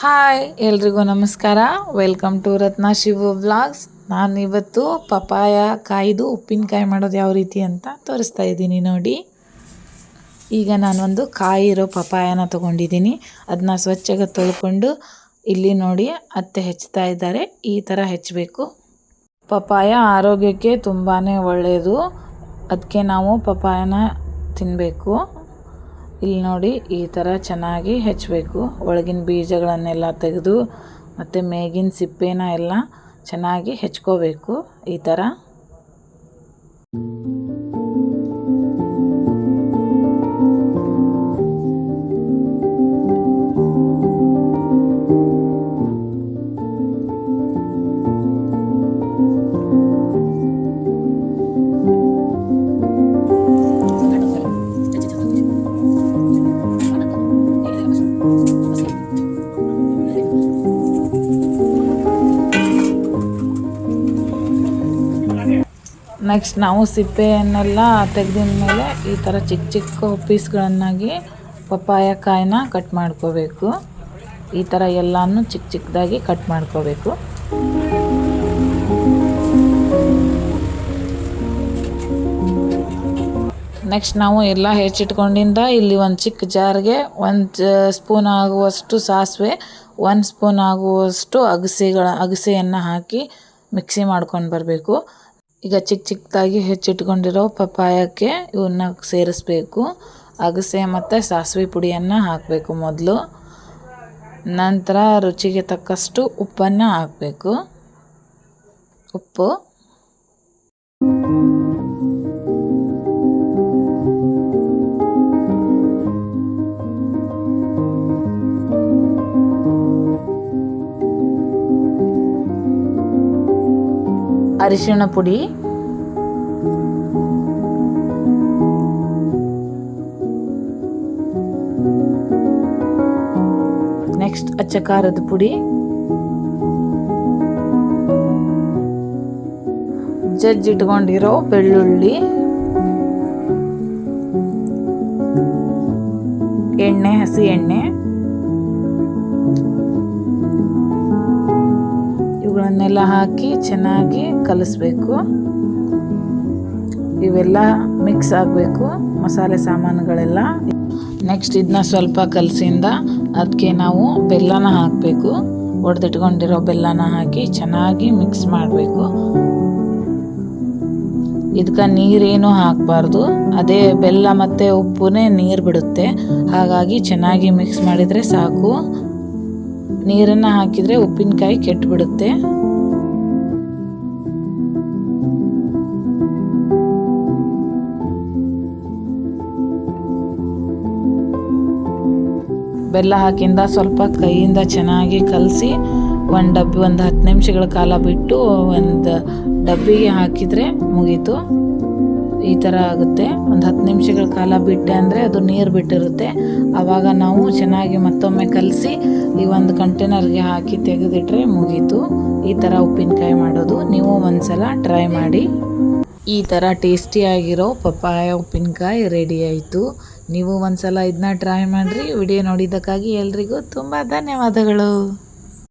Hi, ಎಲ್ರಿಗೂ ನಮಸ್ಕಾರ. Welcome to Ratna Shiva vlogs ನಾನು ಇವತ್ತು ಪಪಾಯ ಕಾಯ್ದು ಉಪ್ಪಿನಕಾಯಿ ಮಾಡೋದು ಯಾವ ರೀತಿ ಅಂತ ತೋರಿಸ್ತಾ ಇದ್ದೀನಿ ನೋಡಿ. ಈಗ ನಾನೊಂದು ಕಾಯಿ ಇರೋ ಪಪಾಯನ ತೊಗೊಂಡಿದ್ದೀನಿ. ಅದನ್ನ ಸ್ವಚ್ಛಗೆ ತೊಳ್ಕೊಂಡು ಇಲ್ಲಿ ನೋಡಿ ಅತ್ತೆ ಹೆಚ್ಚುತ್ತಾ ಇದ್ದಾರೆ. ಈ ಥರ ಹೆಚ್ಚಬೇಕು. ಪಪಾಯ ಆರೋಗ್ಯಕ್ಕೆ ತುಂಬಾ ಒಳ್ಳೆಯದು ಅದಕ್ಕೆ ನಾವು ಪಪಾಯನ ತಿನ್ನಬೇಕು ಇಲ್ಲಿ ನೋಡಿ ಈ ಥರ ಚೆನ್ನಾಗಿ ಹೆಚ್ಚಬೇಕು. ಒಳಗಿನ ಬೀಜಗಳನ್ನೆಲ್ಲ ತೆಗೆದು ಮತ್ತು ಮೇಗಿನ ಸಿಪ್ಪೆನ ಎಲ್ಲ ಚೆನ್ನಾಗಿ ಹೆಚ್ಕೋಬೇಕು ಈ ಥರ ನೆಕ್ಸ್ಟ್ ನಾವು ಸಿಪ್ಪೆಯನ್ನೆಲ್ಲ ತೆಗೆದಿದ ಮೇಲೆ ಈ ಥರ ಚಿಕ್ಕ ಚಿಕ್ಕ ಪೀಸ್ಗಳನ್ನಾಗಿ ಪಪ್ಪಾಯ ಕಾಯಿನ ಕಟ್ ಮಾಡ್ಕೋಬೇಕು. ಈ ಥರ ಎಲ್ಲನೂ ಚಿಕ್ಕ ಚಿಕ್ಕದಾಗಿ ಕಟ್ ಮಾಡ್ಕೋಬೇಕು. ನೆಕ್ಸ್ಟ್ ನಾವು ಎಲ್ಲ ಹೆಚ್ಚಿಟ್ಕೊಂಡಿಂದ ಇಲ್ಲಿ ಒಂದು ಚಿಕ್ಕ ಜಾರ್ಗೆ ಒಂದು ಸ್ಪೂನ್ ಆಗುವಷ್ಟು ಸಾಸಿವೆ, ಒಂದು ಸ್ಪೂನ್ ಆಗುವಷ್ಟು ಅಗಸೆಗಳ, ಅಗಸೆಯನ್ನು ಹಾಕಿ ಮಿಕ್ಸಿ ಮಾಡ್ಕೊಂಡು ಬರಬೇಕು. ಈಗ ಚಿಕ್ಕ ಚಿಕ್ಕದಾಗಿ ಹೆಚ್ಚಿಟ್ಕೊಂಡಿರೋ ಪಪ್ಪಾಯಕ್ಕೆ ಇವನ್ನ ಸೇರಿಸ್ಬೇಕು. ಅಗಸೆ ಮತ್ತು ಸಾಸಿವೆ ಪುಡಿಯನ್ನು ಹಾಕಬೇಕು ಮೊದಲು. ನಂತರ ರುಚಿಗೆ ತಕ್ಕಷ್ಟು ಉಪ್ಪನ್ನು ಹಾಕಬೇಕು. ಉಪ್ಪು. ಅರಿಶಿಣ ಪುಡಿ. ನೆಕ್ಸ್ಟ್ ಅಚ್ಚ ಖಾರದ ಪುಡಿ ಜಜ್ಜಿಟ್ಕೊಂಡಿರೋ ಬೆಳ್ಳುಳ್ಳಿ. ಎಣ್ಣೆ ಹಸಿ ಎಣ್ಣೆ. ಇವುಗಳನ್ನೆಲ್ಲ ಹಾಕಿ ಚೆನ್ನಾಗಿ ಕಲಿಸ್ಬೇಕು. ಇವೆಲ್ಲ ಮಿಕ್ಸ್ ಆಗಬೇಕು, ಮಸಾಲೆ ಸಾಮಾನುಗಳೆಲ್ಲ. ನೆಕ್ಸ್ಟ್ ಇದನ್ನ ಸ್ವಲ್ಪ ಕಲಸಿಂದ ಅದಕ್ಕೆ ನಾವು ಬೆಲ್ಲನ ಹಾಕಬೇಕು. ಒಡೆದಿಟ್ಕೊಂಡಿರೋ ಬೆಲ್ಲನ ಹಾಕಿ ಚೆನ್ನಾಗಿ ಮಿಕ್ಸ್ ಮಾಡಬೇಕು. ಇದಕ್ಕೆ ನೀರೇನು ಹಾಕಬಾರ್ದು. ಅದೇ ಬೆಲ್ಲ ಮತ್ತು ಉಪ್ಪುನೇ ನೀರು ಬಿಡುತ್ತೆ. ಹಾಗಾಗಿ ಚೆನ್ನಾಗಿ ಮಿಕ್ಸ್ ಮಾಡಿದರೆ ಸಾಕು. ನೀರನ್ನು ಹಾಕಿದರೆ ಉಪ್ಪಿನಕಾಯಿ ಕೆಟ್ಟುಬಿಡುತ್ತೆ ಬೆಲ್ಲ ಹಾಕಿಂದ ಸ್ವಲ್ಪ ಕೈಯಿಂದ ಚೆನ್ನಾಗಿ ಕಲಸಿ ಒಂದು ಡಬ್ಬಿ, ಒಂದು ಹತ್ತು ನಿಮಿಷಗಳ ಕಾಲ ಬಿಟ್ಟು ಒಂದು ಡಬ್ಬಿಗೆ ಹಾಕಿದರೆ ಮುಗೀತು. ಈ ಥರ ಆಗುತ್ತೆ. ಒಂದು ಹತ್ತು ನಿಮಿಷಗಳ ಕಾಲ ಬಿಟ್ಟೆ ಅಂದರೆ ಅದು ನೀರು ಬಿಟ್ಟಿರುತ್ತೆ. ಆವಾಗ ನಾವು ಚೆನ್ನಾಗಿ ಮತ್ತೊಮ್ಮೆ ಕಲಸಿ ಈ ಒಂದು ಕಂಟೈನರ್ಗೆ ಹಾಕಿ ತೆಗೆದಿಟ್ರೆ ಮುಗೀತು. ಈ ಥರ ಉಪ್ಪಿನಕಾಯಿ ಮಾಡೋದು. ನೀವು ಒಂದ್ಸಲ ಟ್ರೈ ಮಾಡಿ. ಈ ಥರ ಟೇಸ್ಟಿಯಾಗಿರೋ ಪಪ್ಪಾಯ ಉಪ್ಪಿನಕಾಯಿ ರೆಡಿ ಆಯಿತು. ನೀವು ಒಂದ್ಸಲ ಇದನ್ನ ಟ್ರೈ ಮಾಡಿರಿ ವಿಡಿಯೋ ನೋಡಿದ್ದಕ್ಕಾಗಿ ಎಲ್ರಿಗೂ ತುಂಬ ಧನ್ಯವಾದಗಳು.